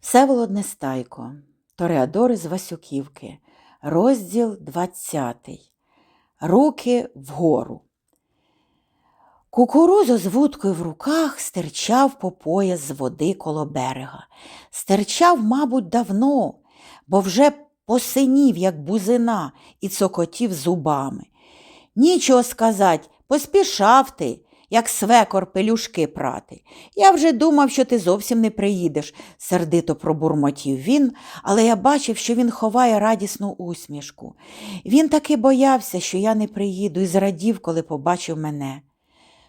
Всеволод Нестайко, Тореадори з Васюківки, розділ 20. Руки вгору. Кукурузо з вудкою в руках стирчав по пояс з води коло берега. Стирчав, мабуть, давно, бо вже посинів, як бузина, і цокотів зубами. Нічого сказать, поспішав ти, як свекор пелюшки прати. Я вже думав, що ти зовсім не приїдеш, сердито пробурмотів він, але я бачив, що він ховає радісну усмішку. Він таки боявся, що я не приїду, і зрадів, коли побачив мене.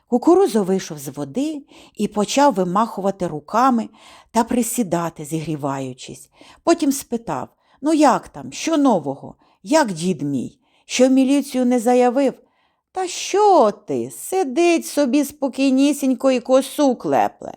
Кукурузо вийшов з води і почав вимахувати руками та присідати, зігріваючись. Потім спитав Ну, як там, що нового? Як дід мій? Що в міліцію не заявив? Та що ти? Сидить собі спокійнісінько і косу клепле.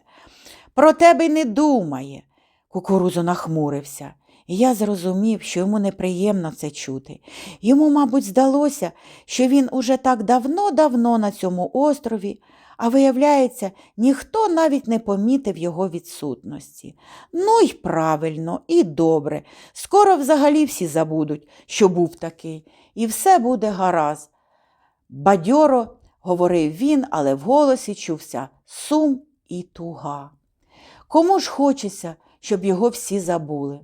Про тебе й не думає. Кукурузо нахмурився. І я зрозумів, що йому неприємно це чути. Йому, мабуть, здалося, що він уже так давно-давно на цьому острові, а виявляється, ніхто навіть не помітив його відсутності. Ну й правильно, і добре. Скоро взагалі всі забудуть, що був такий, і все буде гаразд. Бадьоро говорив він, але в голосі чувся сум і туга. Кому ж хочеться, щоб його всі забули?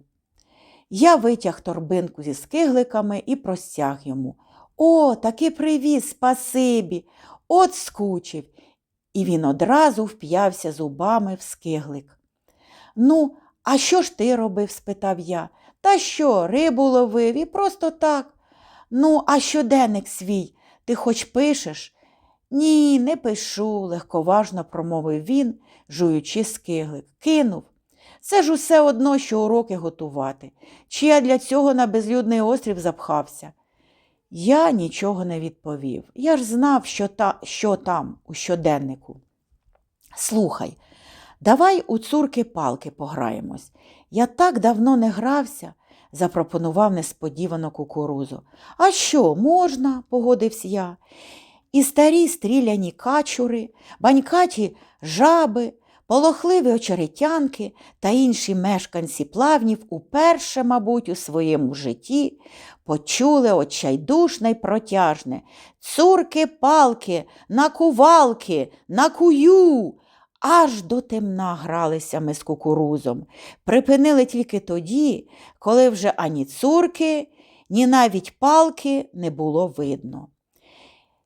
Я витяг торбинку зі скигликами і простяг йому. О, таки привіз, спасибі, от скучив. І він одразу вп'явся зубами в скиглик. Ну, а що ж ти робив? спитав я. Та що, рибу ловив і просто так. Ну, а щоденник свій, ти хоч пишеш? Ні, не пишу, легковажно промовив він, жуючи скиглик. Кинув. Це ж усе одно, що уроки готувати. Чи я для цього на безлюдний острів запхався? Я нічого не відповів. Я ж знав, що, та, що там, у щоденнику. Слухай, давай у цурки палки пограємось. Я так давно не грався, запропонував несподівано кукурузу. А що, можна, погодився я. І старі стріляні качури, банькаті жаби, полохливі очеретянки та інші мешканці плавнів уперше, мабуть, у своєму житті почули отчайдушне й протяжне цурки палки, накувалки, накую. Аж до темна гралися ми з кукурузом. Припинили тільки тоді, коли вже ані цурки, ні навіть палки не було видно.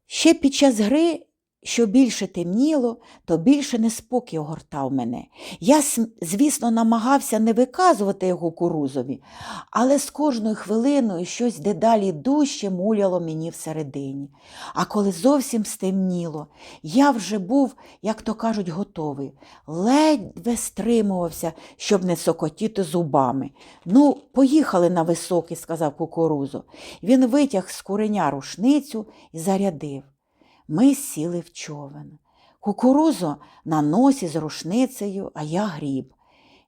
Ще під час гри, що більше темніло, то більше неспокій огортав мене. Я, звісно, намагався не виказувати його кукурузові, але з кожною хвилиною щось дедалі дужче муляло мені всередині. А коли зовсім стемніло, я вже був, як то кажуть, готовий, ледве стримувався, щоб не сокотіти зубами. Ну, поїхали на високий, сказав кукурузо. Він витяг з куреня рушницю і зарядив. Ми сіли в човен. Кукурузо на носі з рушницею, а я гріб.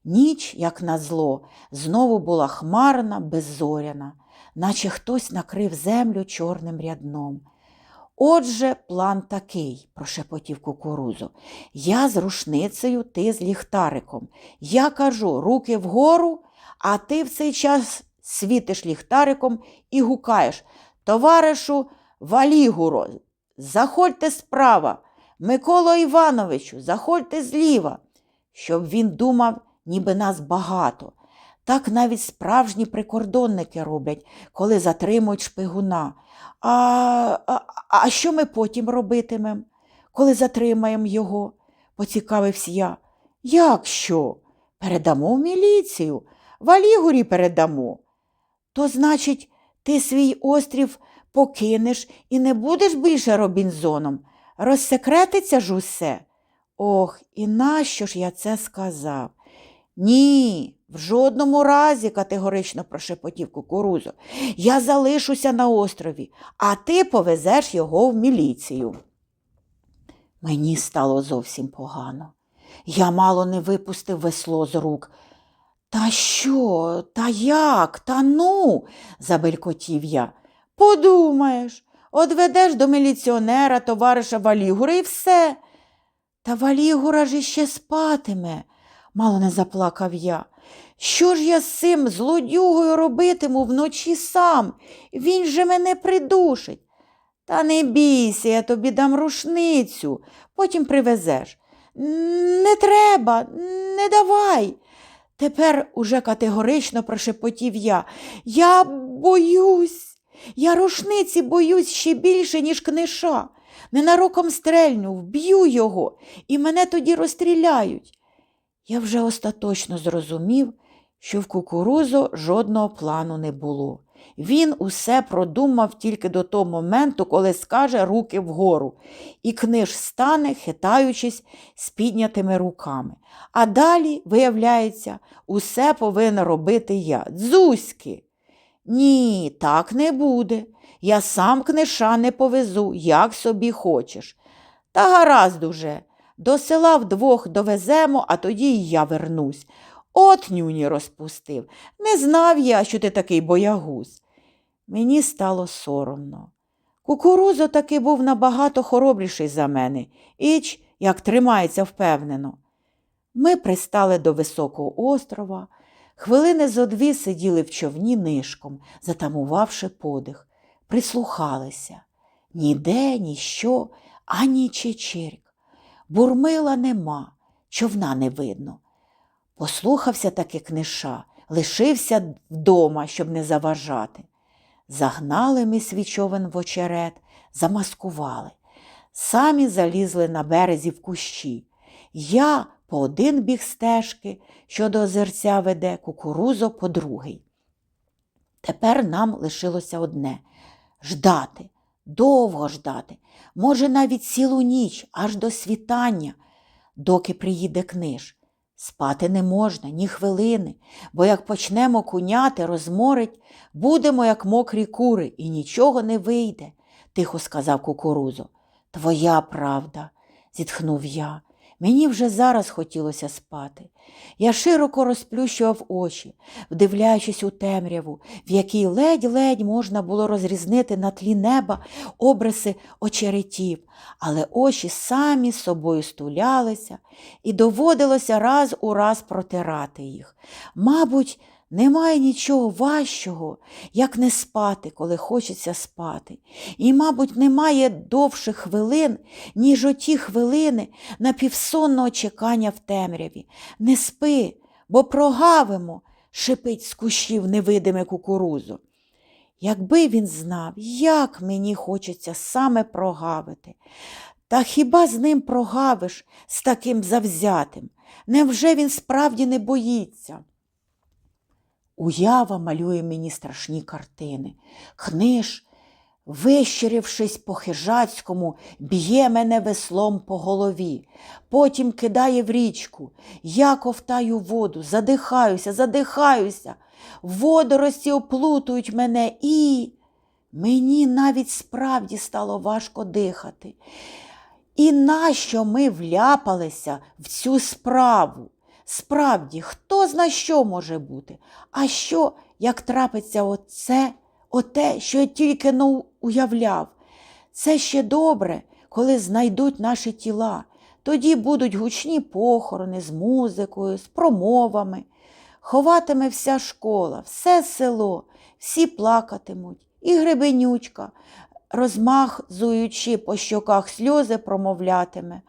Ніч, як назло, знову була хмарна, беззоряна, наче хтось накрив землю чорним рядном. Отже, план такий, прошепотів кукурузо. Я з рушницею, ти з ліхтариком. Я кажу руки вгору, а ти в цей час світиш ліхтариком і гукаєш Товаришу Валігуро, Заходьте справа, Миколо Івановичу, заходьте зліва, щоб він думав, ніби нас багато. Так навіть справжні прикордонники роблять, коли затримують шпигуна. А, а, а що ми потім робитимемо, коли затримаємо його? поцікавився я. Як що? Передамо в міліцію, валігурі передамо. То, значить, ти свій острів покинеш і не будеш більше Робінзоном. Розсекретиться ж усе. Ох, і нащо ж я це сказав? Ні, в жодному разі, категорично прошепотів кукурузо. Я залишуся на острові, а ти повезеш його в міліцію. Мені стало зовсім погано. Я мало не випустив весло з рук. Та що, та як, та ну, забелькотів я. Подумаєш, одведеш до міліціонера товариша Валігура і все. Та Валігура ж іще спатиме. мало не заплакав я. Що ж я з цим злодюгою робитиму вночі сам? Він же мене придушить. Та не бійся, я тобі дам рушницю, потім привезеш. Не треба, не давай. Тепер уже категорично прошепотів я. Я боюсь, я рушниці боюсь ще більше, ніж книша. Ненароком стрельну, вб'ю його, і мене тоді розстріляють. Я вже остаточно зрозумів, що в кукурузо жодного плану не було. Він усе продумав тільки до того моменту, коли скаже руки вгору, і книж стане, хитаючись з піднятими руками. А далі, виявляється, усе повинен робити я. Дзузьки. Ні, так не буде. Я сам книша не повезу, як собі хочеш. Та гаразд уже. До села вдвох довеземо, а тоді й я вернусь. От нюні розпустив. Не знав я, що ти такий боягуз. Мені стало соромно. Кукурузо таки був набагато хоробріший за мене, іч, як тримається впевнено. Ми пристали до високого острова, хвилини зо дві сиділи в човні нишком, затамувавши подих, прислухалися. Ніде, ніщо, ані чечирк. Бурмила нема, човна не видно. Послухався таки книша, лишився вдома, щоб не заважати. Загнали ми свій човен в очерет, замаскували. Самі залізли на березі в кущі. Я по один біг стежки, що до озерця веде, кукурузо по другий. Тепер нам лишилося одне ждати, довго ждати, може, навіть цілу ніч, аж до світання, доки приїде книж. Спати не можна ні хвилини, бо як почнемо куняти, розморить, будемо, як мокрі кури, і нічого не вийде, тихо сказав кукурузо. Твоя правда, зітхнув я. Мені вже зараз хотілося спати. Я широко розплющував очі, вдивляючись у темряву, в якій ледь-ледь можна було розрізнити на тлі неба обриси очеретів, але очі самі з собою стулялися, і доводилося раз у раз протирати їх. Мабуть, немає нічого важчого, як не спати, коли хочеться спати. І, мабуть, немає довших хвилин, ніж оті хвилини напівсонного чекання в темряві. Не спи, бо прогавимо, шипить з кущів невидиме кукурузу. Якби він знав, як мені хочеться саме прогавити. Та хіба з ним прогавиш з таким завзятим? Невже він справді не боїться? Уява малює мені страшні картини. Книж, вищирившись по хижацькому, б'є мене веслом по голові, потім кидає в річку. Я ковтаю воду, задихаюся, задихаюся. Водорості оплутують мене і мені навіть справді стало важко дихати. І нащо ми вляпалися в цю справу? Справді, хто зна що може бути? А що, як трапиться оце, оте, що я тільки но уявляв? Це ще добре, коли знайдуть наші тіла. Тоді будуть гучні похорони з музикою, з промовами. Ховатиме вся школа, все село, всі плакатимуть, і гребенючка, розмахзуючи по щоках сльози, промовлятиме.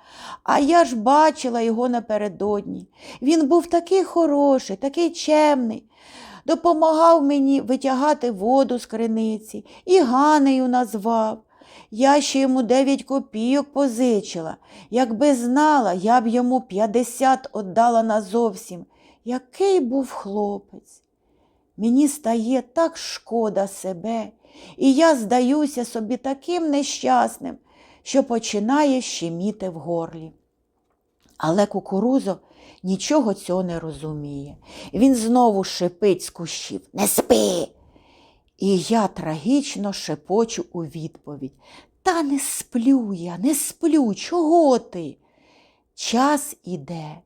А я ж бачила його напередодні. Він був такий хороший, такий чемний. Допомагав мені витягати воду з криниці і Ганею назвав. Я ще йому дев'ять копійок позичила. Якби знала, я б йому п'ятдесят отдала назовсім. Який був хлопець. Мені стає так шкода себе, і я здаюся собі таким нещасним, що починає щеміти в горлі. Але кукурузо нічого цього не розуміє. Він знову шипить з кущів Не спи. І я трагічно шепочу у відповідь Та не сплю я, не сплю, чого ти? Час іде.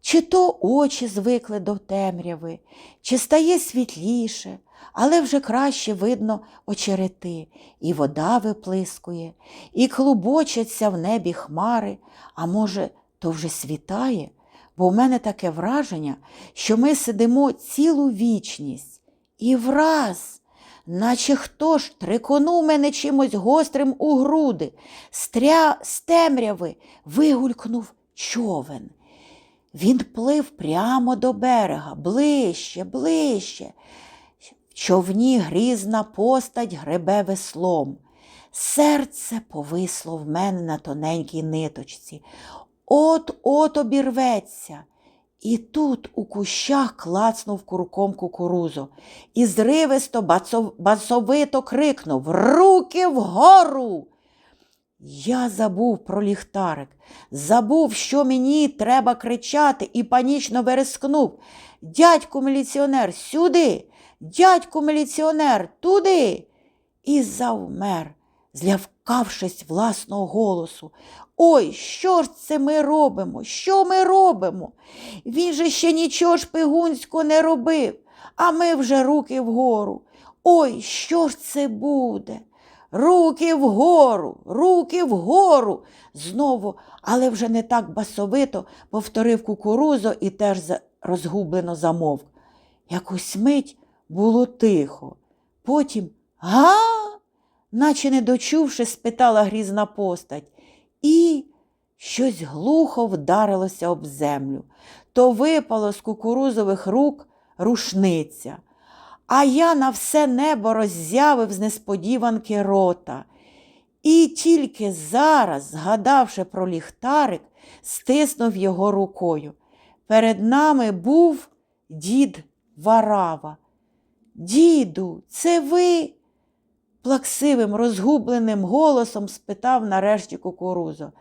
Чи то очі звикли до темряви, чи стає світліше, але вже краще видно очерети, і вода виплискує, і клубочаться в небі хмари, а може, то вже світає, бо в мене таке враження, що ми сидимо цілу вічність. І враз, наче хто ж триконув мене чимось гострим у груди, стря з темряви вигулькнув човен. Він плив прямо до берега, ближче, ближче. Човні грізна постать гребе веслом. Серце повисло в мене на тоненькій ниточці. От-от обірветься. І тут у кущах клацнув курком кукурузу і зривисто басовито крикнув Руки вгору! Я забув про ліхтарик, забув, що мені треба кричати, і панічно верескнув. Дядьку міліціонер, сюди, дядьку міліціонер, туди. І завмер, злякавшись власного голосу. Ой, що ж це ми робимо? Що ми робимо? Він же ще нічого шпигунського не робив, а ми вже руки вгору. Ой, що ж це буде? Руки вгору, руки вгору. Знову, але вже не так басовито повторив кукурузо і теж розгублено замовк. Якусь мить було тихо. Потім га, наче не дочувши, спитала грізна постать. І щось глухо вдарилося об землю. То випало з кукурузових рук рушниця. А я на все небо роззявив з несподіванки рота. І тільки зараз, згадавши про ліхтарик, стиснув його рукою. Перед нами був дід Варава. Діду, це ви? плаксивим, розгубленим голосом спитав нарешті кукурузо.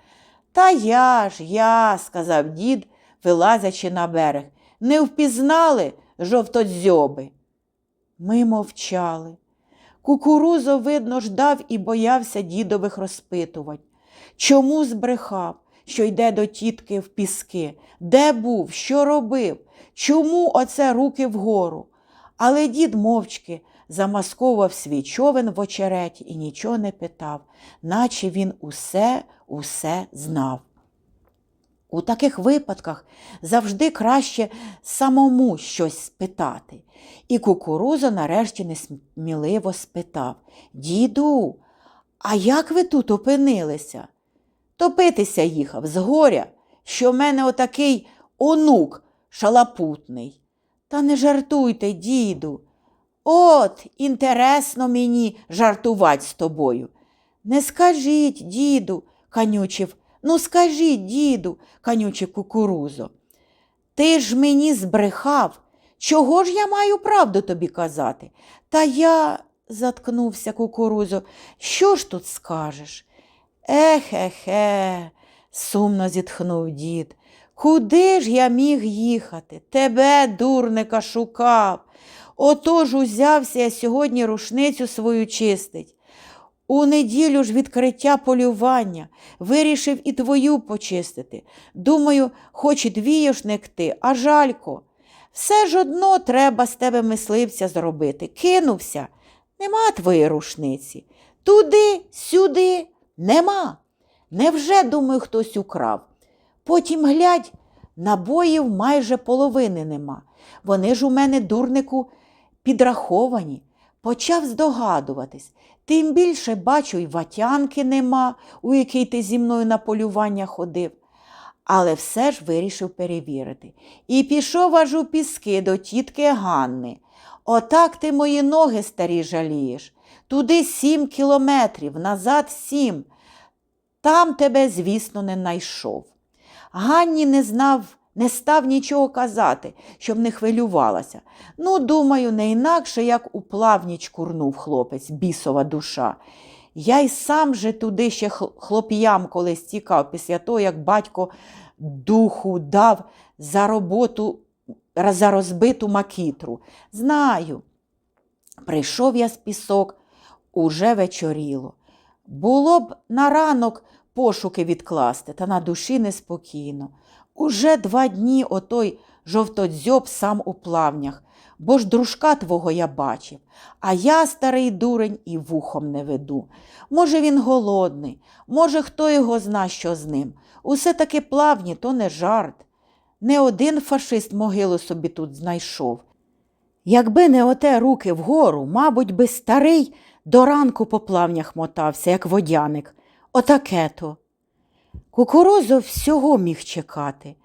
Та я ж, я, сказав дід, вилазячи на берег. Не впізнали жовтодзьоби. Ми мовчали. Кукурузо, видно, ждав і боявся дідових розпитувань. Чому збрехав, що йде до тітки в піски? Де був, що робив? Чому оце руки вгору? Але дід мовчки замасковував свій човен в очереті і нічого не питав, наче він усе, усе знав. У таких випадках завжди краще самому щось спитати. І кукуруза нарешті несміливо спитав Діду, а як ви тут опинилися? Топитися їхав з горя, що в мене отакий онук шалапутний. Та не жартуйте, діду. От, інтересно мені жартувати з тобою. Не скажіть, діду, канючив, ну скажіть, діду, канючив кукурузо. Ти ж мені збрехав. Чого ж я маю правду тобі казати? Та я, заткнувся кукурузо, що ж тут скажеш? Ехе-хе, сумно зітхнув дід. Куди ж я міг їхати? Тебе, дурника, шукав. Отож узявся я сьогодні рушницю свою чистить. У неділю ж відкриття полювання вирішив і твою почистити. Думаю, хоч і двіюшник ти, а жалько. Все ж одно треба з тебе мисливця зробити. Кинувся. Нема твоєї рушниці. Туди, сюди, нема. Невже, думаю, хтось украв? Потім глядь, набоїв майже половини нема. Вони ж у мене, дурнику, підраховані. Почав здогадуватись. Тим більше бачу, й ватянки нема, у який ти зі мною на полювання ходив. Але все ж вирішив перевірити. І пішов аж у піски до тітки Ганни. Отак ти мої ноги старі жалієш. Туди сім кілометрів, назад сім. Там тебе, звісно, не найшов. Ганні не знав, не став нічого казати, щоб не хвилювалася. Ну, думаю, не інакше, як у плавніч курнув хлопець, бісова душа. Я й сам же туди ще хлоп'ям колись тікав після того, як батько духу дав за роботу за розбиту макітру. Знаю. Прийшов я з пісок, уже вечоріло. Було б на ранок пошуки відкласти, та на душі неспокійно. Уже два дні отой жовтодзьоб сам у плавнях, бо ж дружка твого я бачив, а я, старий дурень, і вухом не веду. Може, він голодний, може, хто його зна, що з ним. Усе таки плавні, то не жарт. не один фашист могилу собі тут знайшов. Якби не оте руки вгору, мабуть, би старий до ранку по плавнях мотався, як водяник. Отаке то. Кукурузо всього міг чекати,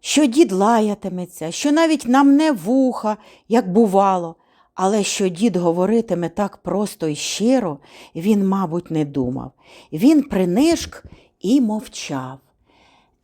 що дід лаятиметься, що навіть намне вуха, як бувало, але що дід говоритиме так просто і щиро, він, мабуть, не думав. Він принишк і мовчав.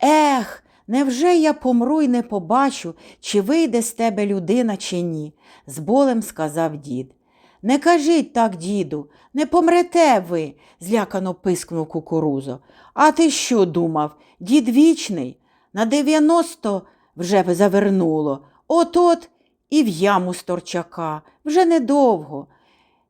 Ех, невже я помру й не побачу, чи вийде з тебе людина, чи ні? з болем сказав дід. Не кажіть так, діду, не помрете ви, злякано пискнув кукурузо. А ти що думав? Дід вічний? На дев'яносто вже завернуло. От-от і в яму з торчака. Вже недовго.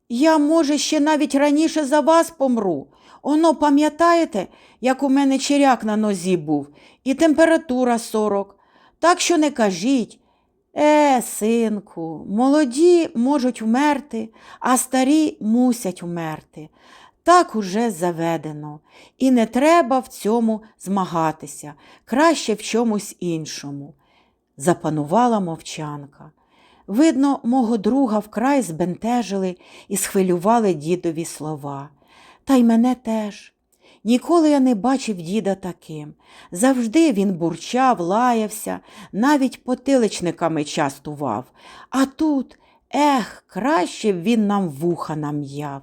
Я, може, ще навіть раніше за вас помру. Оно, пам'ятаєте, як у мене черяк на нозі був, і температура сорок. Так що не кажіть. Е, синку, молоді можуть вмерти, а старі мусять вмерти. Так уже заведено, і не треба в цьому змагатися, краще в чомусь іншому. Запанувала мовчанка. Видно, мого друга вкрай збентежили і схвилювали дідові слова. Та й мене теж. Ніколи я не бачив діда таким. Завжди він бурчав, лаявся, навіть потиличниками частував. А тут, ех, краще б він нам вуха нам'яв.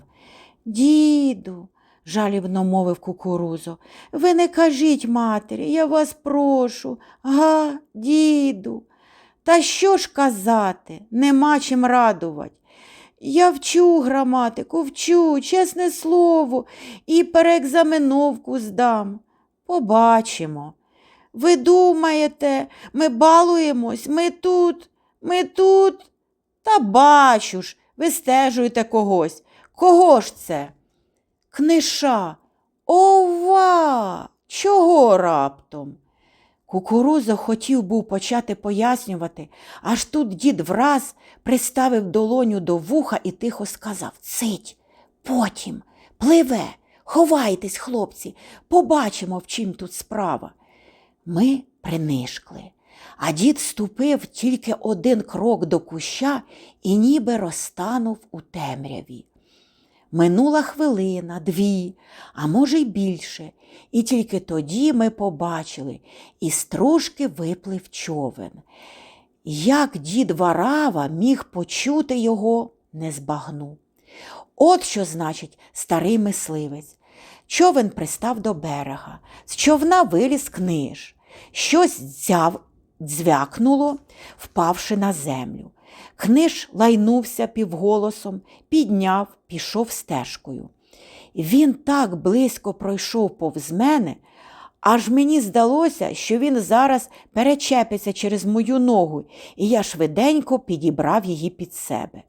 Діду, жалібно мовив кукурузо, ви не кажіть матері, я вас прошу. Га, діду. Та що ж казати, нема чим радувати. Я вчу граматику, вчу, чесне слово, і переекзаменовку здам. Побачимо. Ви думаєте, ми балуємось, ми тут, ми тут. Та бачу ж, ви стежуєте когось. Кого ж це? Книша. Ова! Чого раптом? Кукурузо хотів був почати пояснювати, аж тут дід враз приставив долоню до вуха і тихо сказав Цить, потім, пливе, ховайтесь, хлопці, побачимо, в чим тут справа. Ми принишкли, а дід ступив тільки один крок до куща і ніби розтанув у темряві. Минула хвилина, дві, а може й більше, і тільки тоді ми побачили, і стружки виплив човен. Як дід Варава міг почути його, не збагнув. От що значить старий мисливець. Човен пристав до берега, з човна виліз книж. Щось дзяв, дзвякнуло, впавши на землю. Книж лайнувся півголосом, підняв, пішов стежкою. Він так близько пройшов повз мене, аж мені здалося, що він зараз перечепиться через мою ногу, і я швиденько підібрав її під себе.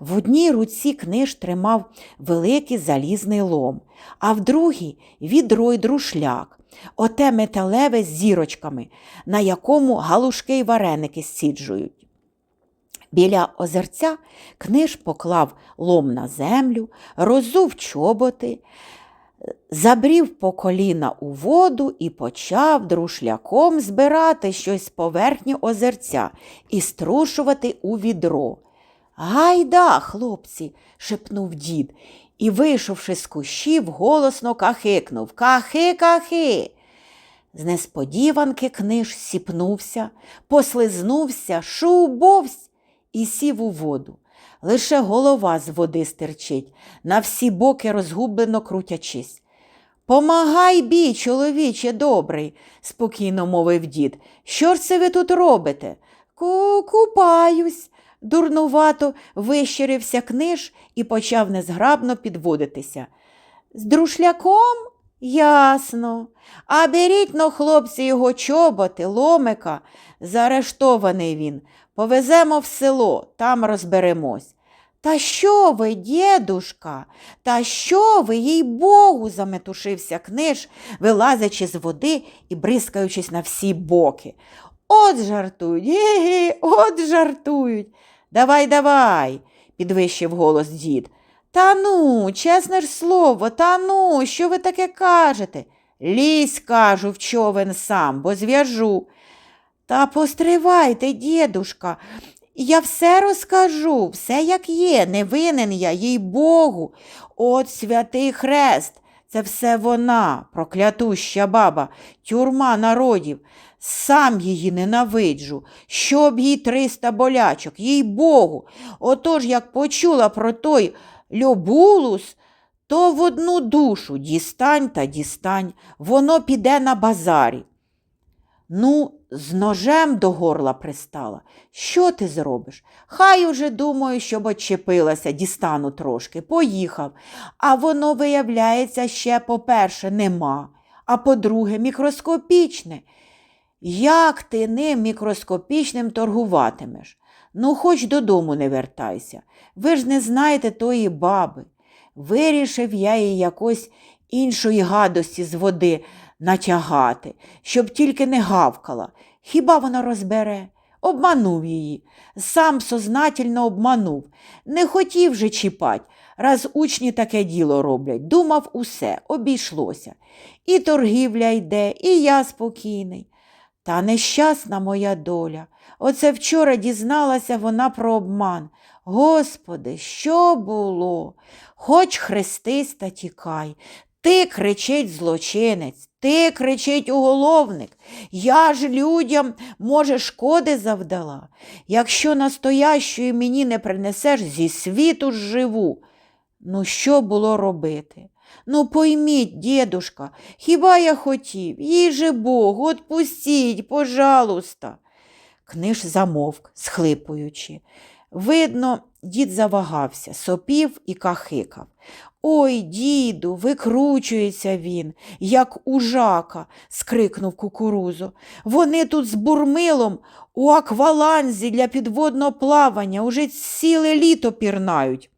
В одній руці книж тримав великий залізний лом, а в другій відро й друшляк, оте металеве з зірочками, на якому галушки й вареники сіджують. Біля озерця книж поклав лом на землю, розув чоботи, забрів по коліна у воду і почав друшляком збирати щось з поверхні озерця і струшувати у відро. Гайда, хлопці, шепнув дід і, вийшовши з кущів, голосно кахикнув Кахи, кахи. З несподіванки книж сіпнувся, послизнувся, шубовсь і сів у воду. Лише голова з води стирчить, на всі боки розгублено крутячись. Помагай бій, чоловіче добрий, спокійно мовив дід. Що ж це ви тут робите? Ку Купаюсь. Дурнувато вищирився книж і почав незграбно підводитися. З друшляком? Ясно. А беріть но, хлопці, його чоботи, ломика, заарештований він. Повеземо в село, там розберемось. Та що ви, дєдушка, та що ви, їй Богу, заметушився книж, вилазячи з води і бризкаючись на всі боки. От жартують, ге-ге, от жартують. Давай, давай, підвищив голос дід. Та ну, чесне ж слово, та ну, що ви таке кажете? Лізь, кажу, в човен сам, бо зв'яжу. Та постривайте, дідушка, я все розкажу, все як є, не винен я, їй Богу. От святий хрест, це все вона, проклятуща баба, тюрма народів. Сам її ненавиджу, щоб їй триста болячок, їй Богу. Отож, як почула про той Любулус, то в одну душу дістань та дістань, воно піде на базарі. Ну, з ножем до горла пристала. Що ти зробиш? Хай уже думаю, щоб очепилася, дістану трошки, поїхав. А воно, виявляється, ще, по-перше, нема, а по-друге, мікроскопічне. Як ти ним мікроскопічним торгуватимеш? Ну, хоч додому не вертайся. Ви ж не знаєте тої баби. Вирішив я їй якось іншої гадості з води натягати, щоб тільки не гавкала. Хіба вона розбере? Обманув її, сам сознательно обманув. Не хотів же чіпать, раз учні таке діло роблять. Думав усе, обійшлося. І торгівля йде, і я спокійний. Та нещасна моя доля. Оце вчора дізналася вона про обман. Господи, що було? Хоч хрестись та тікай. Ти кричить злочинець, ти кричить уголовник. Я ж людям, може, шкоди завдала. Якщо настоящої мені не принесеш, зі світу живу. Ну, що було робити? Ну, пойміть, дідушка, хіба я хотів? Їй же Бог, отпустіть, пожалуйста. Книж замовк, схлипуючи. Видно, дід завагався, сопів і кахикав. Ой, діду, викручується він, як ужака, скрикнув кукурузо. Вони тут з бурмилом у акваланзі для підводного плавання уже ціле літо пірнають.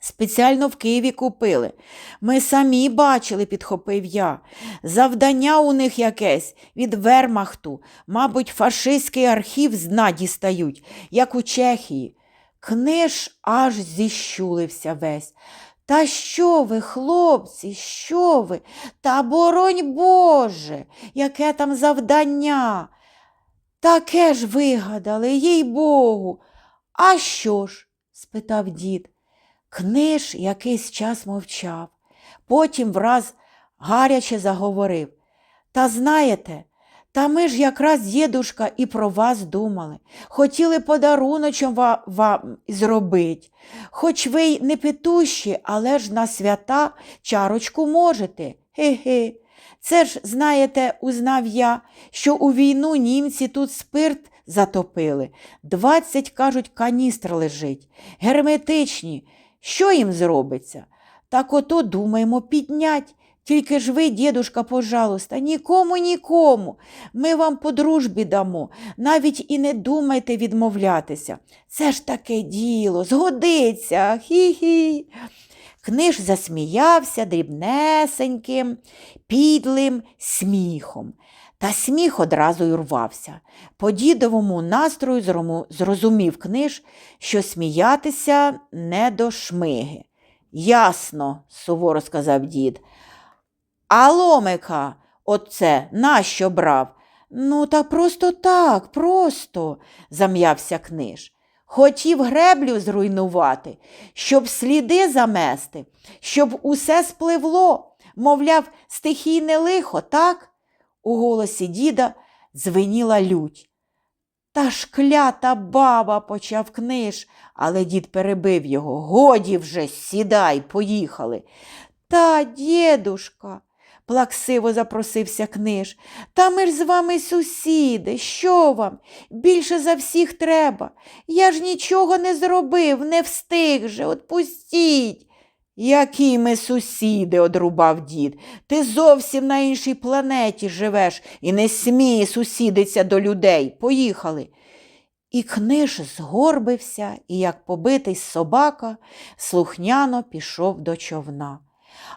Спеціально в Києві купили. Ми самі бачили, підхопив я. Завдання у них якесь від вермахту, мабуть, фашистський архів з дна дістають, як у Чехії. Книж аж зіщулився весь. Та що ви, хлопці, що ви? Та боронь Боже, яке там завдання? Таке ж вигадали, їй Богу. А що ж? спитав дід. Книж якийсь час мовчав, потім враз гаряче заговорив. Та знаєте, та ми ж якраз, дідушка, і про вас думали. Хотіли подаруночом вам зробити. Хоч ви й не петущі, але ж на свята чарочку можете. Ге-ге. Це ж, знаєте, узнав я, що у війну німці тут спирт затопили. Двадцять, кажуть, каністр лежить. Герметичні. Що їм зробиться? Так ото думаємо піднять. Тільки ж ви, дідушка, пожалуйста, нікому, нікому. Ми вам по дружбі дамо, навіть і не думайте відмовлятися. Це ж таке діло, згодиться. Хі-хі. Книж засміявся дрібнесеньким, підлим сміхом. Та сміх одразу й урвався. По дідовому настрою зрозумів книж, що сміятися не до шмиги. Ясно, суворо сказав дід. А ломика оце нащо брав? Ну, та просто так, просто, зам'явся книж. Хотів греблю зруйнувати, щоб сліди замести, щоб усе спливло, мовляв, стихійне лихо, так? У голосі діда дзвеніла лють. Та ж клята баба, почав книж, але дід перебив його. Годі вже, сідай, поїхали. Та, дідушка, плаксиво запросився книж, та ми ж з вами сусіди. Що вам? Більше за всіх треба. Я ж нічого не зробив, не встиг же, отпустіть. Які ми сусіди, одрубав дід. Ти зовсім на іншій планеті живеш і не смій сусідиться до людей. Поїхали. І книж згорбився і, як побитий собака, слухняно пішов до човна.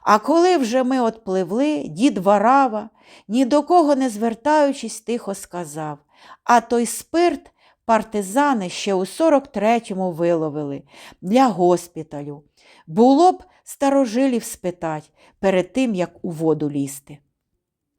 А коли вже ми отпливли, дід Варава, ні до кого не звертаючись, тихо сказав, а той спирт партизани ще у 43-му виловили для госпіталю. Було б старожилів спитать перед тим, як у воду лізти.